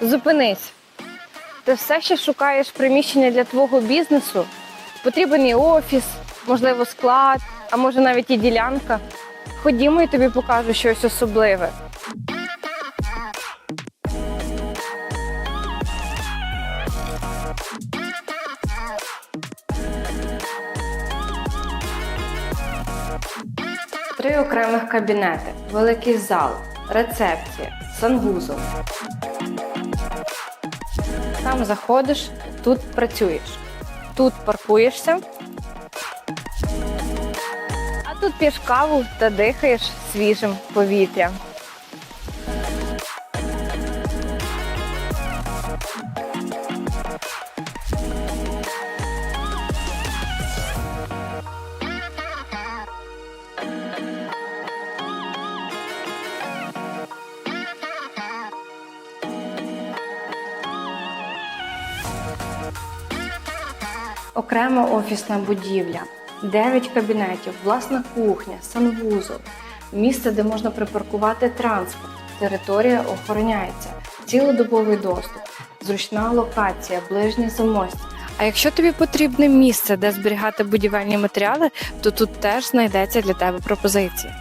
Зупинись. Ти все ще шукаєш приміщення для твого бізнесу? Потрібен і офіс, можливо, склад, а може навіть і ділянка. Ходімо, я тобі покажу щось особливе. Три окремих кабінети, великий зал, рецепція, санвузол. Там заходиш, тут працюєш, тут паркуєшся, а тут п'єш каву та дихаєш свіжим повітрям. Окрема офісна будівля, 9 кабінетів, власна кухня, санвузол, місце, де можна припаркувати транспорт, територія охороняється, цілодобовий доступ, зручна локація, ближнє замостя. А якщо тобі потрібне місце, де зберігати будівельні матеріали, то тут теж знайдеться для тебе пропозиція.